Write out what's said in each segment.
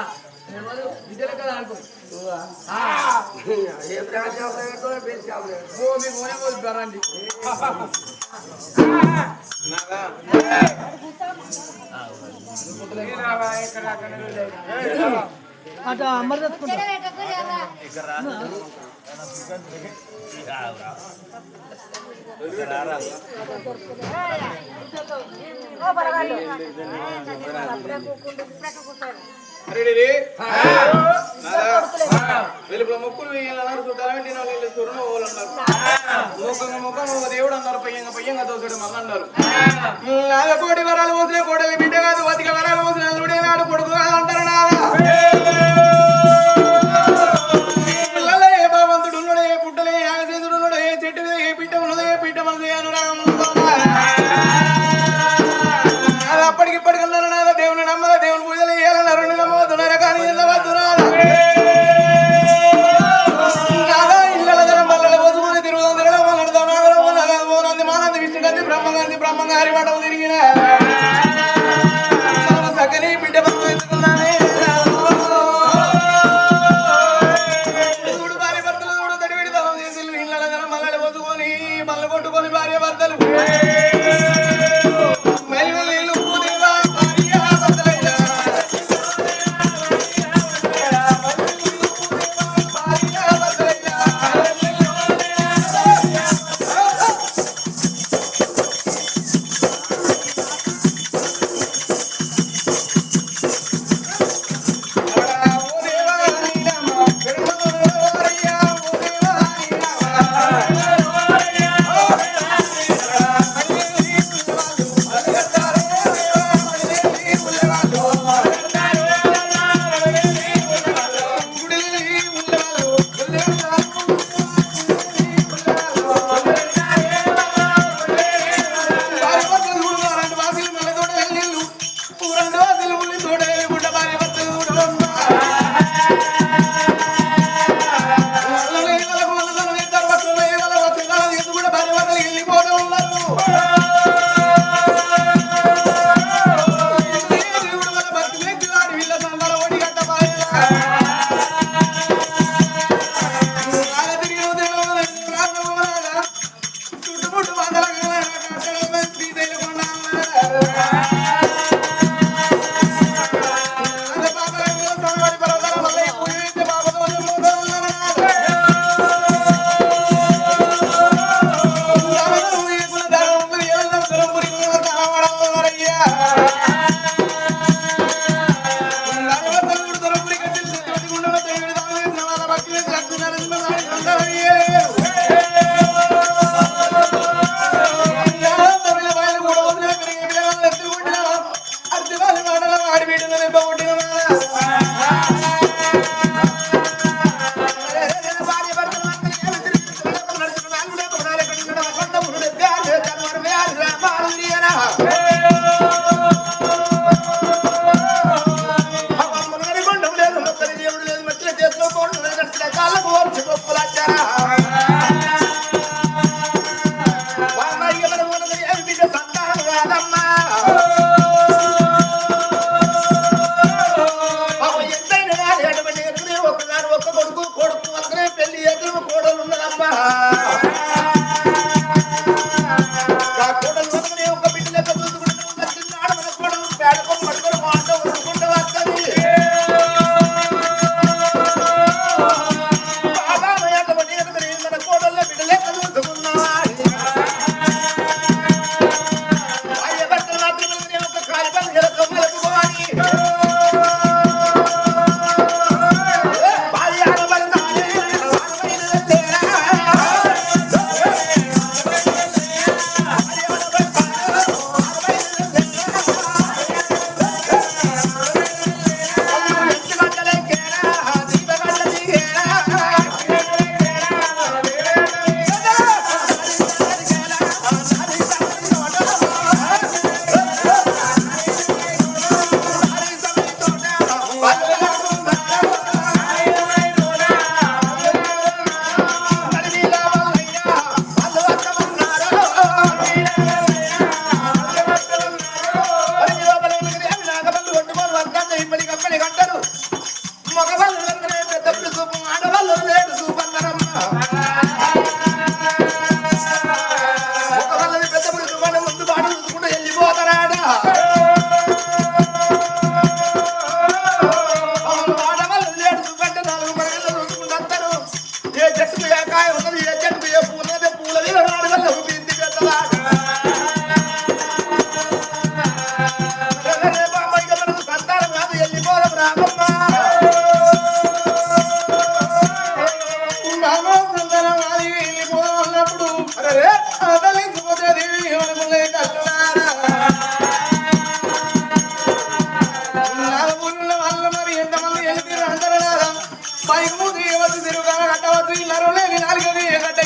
అట్లా విద్యలో కదా అనుకో మీ మోనే అటు వీళ్ళు మొక్కులు వేయాలన్నారు పెట్టిన వీళ్ళు పోవాలన్నారు ముఖంగా ముఖం ఒక దేవుడు అన్నారు పయ్యంగా పయ్యంగా దోసుడు మళ్ళీ అన్నారు. నాగ కోటి వరాలు పోసిన కోడలి బిడ్డ కాదు బతిక వరాలు పోసిన అల్లుడే నాడు కొడుకు కాదు అంటారు పిల్లలే ఏ భగవంతుడు ఉన్నాడు పుట్టలే ఆగసేంద్రుడు ఉన్నాడు చెట్టు మీద ఏ పిట్ట ఉన్నదో పిట్ట మనది అనురాగం ఉన్నదో అది అప్పటికి ఇప్పటికి అన్నారు నాదా దేవుని నమ్మదా దేవుని పూజలు చేయాలన్నారు. ఆడబిడ్డలు పైకి మూసి వేయవద్దు తిరుగా కట్టవద్దు ఇల్లరు లేని నాలుగది కట్ట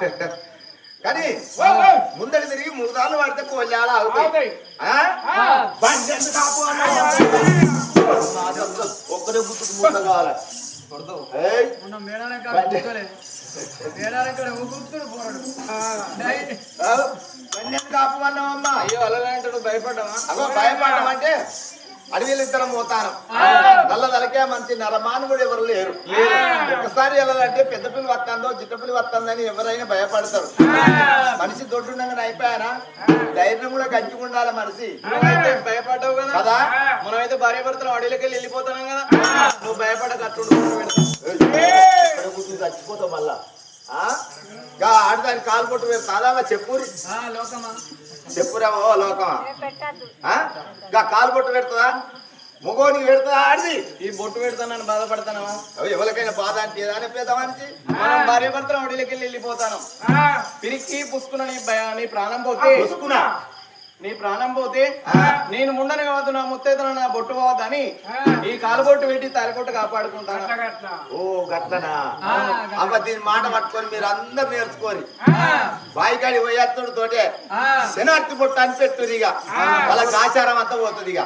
తిరుగుతాను కానీ ముందడి తిరిగి మూదాలు పడితే కోళ్ళాలు అన్నావు? ఒక్కడే గుర్తుకు మూత కావాలి. భయపడ్డామా అగో భయపడడం అంటే అడవిలు ఇద్దరం పోతాను నల్ల తలకే మంచి నరమానుడు ఎవరు లేరు. ఒకసారి వెళ్ళాలంటే పెద్ద పిల్లి వస్తుందో చిన్న పిల్లి వస్తుందని ఎవరైనా భయపడతారు. మనిషి దొడ్డుండగానే అయిపోయానా? ధైర్యం కూడా గంచి ఉండాలి మనిషి. భయపడ్డావు కదా? కదా? మనమైతే భార్య భర్తలు అడవిలోకి వెళ్ళి వెళ్ళిపోతున్నాం కదా? నువ్వు భయపడక అట్లుండు చచ్చిపోతావు మళ్ళా. ఆడదానికి కాలు కొట్టు చెప్పురి. ఆ, లోకమా? చెప్పురా ఓ లోకమా? ఆ? గా కాలు కొట్టు పెడుతుందా? మగోనికి పెడుతుందా ఆడిది. ఈ బొట్టు పెడతానని బాధపడతానవా? అవి ఎవరికైనా బాధ అంటే ఏదైనా పేద మనిషి? మనం భార్య భర్తలు వెళ్ళి వెళ్ళిపోతాను. పిరికి పుసుకున్న నీ ప్రాణం పోతే పుసుకున్నా నీ ప్రాణం పోతే నేను ముండని కావద్దు నా ముత్తైతను నా బొట్టు పోవద్దని ఈ కాలు బొట్టు పెట్టి తలకొట్టు కాపాడుకుంటాను. ఓ గట్లనా? అవ్వ దీని మాట పట్టుకొని మీరు అందరు నేర్చుకోరి. బాయికాడి పోయేస్తుడు తోటే శనార్థి పొట్టు అని పెట్టు ఇక వాళ్ళకి ఆచారం అంతా పోతుంది ఇక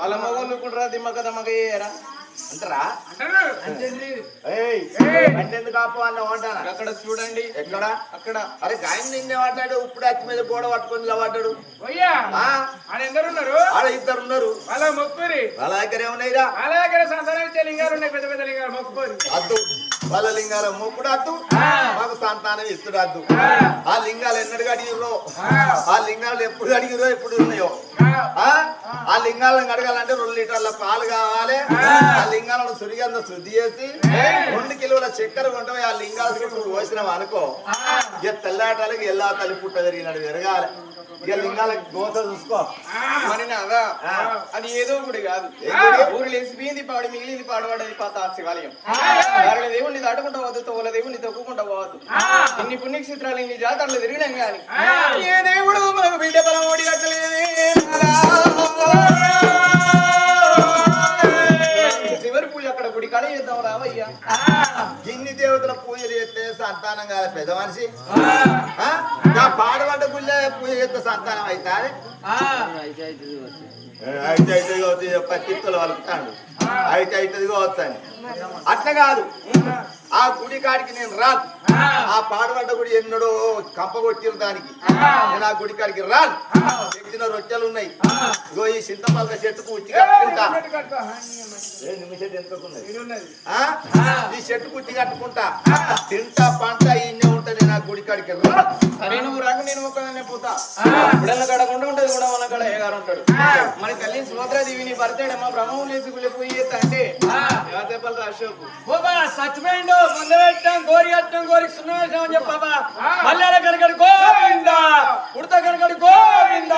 వాళ్ళ మొగోళ్ళుకుంటారా దిమ్మక దమ్మక ఏరా అంటారా? అంటే ఎందుకు ఆపు అన్నావు అంటానా అక్కడ చూడండి. ఎక్కడ? అక్కడ. అరే గాయం నిన్నే పడ్డాడు ఇప్పుడు అచ్చి మీద గోడ పట్టుకొని ఆడ ఎందరు ఉన్నారు? ఆడ ఇద్దరు ఉన్నారు. వాళ్ళ మొక్కురి. వాళ్ళ దగ్గర ఏమున్నాయిరా? వాళ్ళ దగ్గర సంతానం ఇచ్చే లింగాలు ఉన్నాయి పెద్ద పెద్ద లింగాలు మొక్కుకోరు. అద్దు. వాళ్ళ లింగాల మొక్కుడు అద్దు. మాకు సంతానం ఇస్తుడు అద్దు. ఆ. లింగాలు ఎన్నడు అడిగిరో ఆ. లింగాలు ఎప్పుడు అడిగిరో ఎప్పుడు ఉన్నాయో? ఆ. ఆ? లింగాలను అడగాలంటే రెండు లీటర్ల పాలు కావాలి. ఆ లింగాలను సురిగంద శుద్ధి చేసి రెండు కిలోల చక్కెర కొంటే ఆ లింగాల చుట్టూ పోసినాం అనుకో ఇక తెల్లాటాలకి ఎల్లా తల్లి పుట్ట జరిగినట్టు జరగాలి ఇక లింగాలకి దోశ చూసుకో. మరి నాదా ఆ. అది ఏదో గుడి కాదు. గుడి? ఊరు లేచిపోయింది పాడి మిగిలింది పాడవాడది పాత శివాలయం. వారి దేవుణ్ణి దాటుకుంటా పోవద్దు తోల దేవుణ్ణి తొక్కుకుంటా పోవద్దు. ఇన్ని పుణ్యక్షేత్రాలు ఇన్ని జాతరలు తిరిగినాం గాని ఏ దేవుడు మనకు బిడ్డ బలం ఓడి కట్టలేదే సంతానం కాదు పెద్ద మనిషి? నా గుళ్ళ పూజ చేస్తే సంతానం అవుతాది అయితే అయితే కావచ్చు పత్తిత్తులు వలుపుతాడు అయితే అవుతుంది కావచ్చు అని. అట్లా కాదు. ఆ గుడి కాడికి నేను రాను. ఆ పాడబడ్డ గుడి ఎన్నడో కంప కొట్టిరు దానికి. నేను ఆ గుడి కాడికి రాను. తెచ్చిన రొట్టెలు ఉన్నాయి ఇగో ఈ చింతపలక చెట్టుకు ఉచ్చి కట్టుకుంటా? ఈ చెట్టు కుట్టి కట్టుకుంటా. తింటా పంట ఇన్నే ఉంటా నేను ఆ గుడి కాడికి రాను. సరే నువ్వు రాక నేను ఒక్కదాన్నే పోతా. ఉంటాడు మరి తల్లి సుభద్రాదేవి నీ భర్తేడమ్మా బ్రహ్మం లేసి గుళ్ళి పోయి చేస్తా అంటే చెప్పాలి అశోక్? బాబా చచ్చిపోయిండు ముందు పెట్టాం గోరి కట్టాం గోరికి సున్నం వేసాం అని చెప్పాబా మల్లెల కనకడి గోవింద ఉడత గోవింద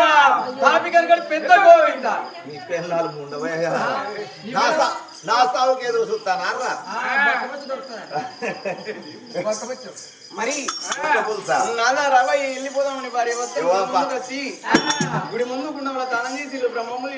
కాపి పెద్ద గోవింద. నీ పెళ్ళాలు ఉండవయ్యా నా సావుకి ఎదురు చూస్తానారా. మరి? వెళ్ళిపోదామని భార్య వస్తే గుడి ముందు గుండంలో తానం చేసి బ్రహ్మములు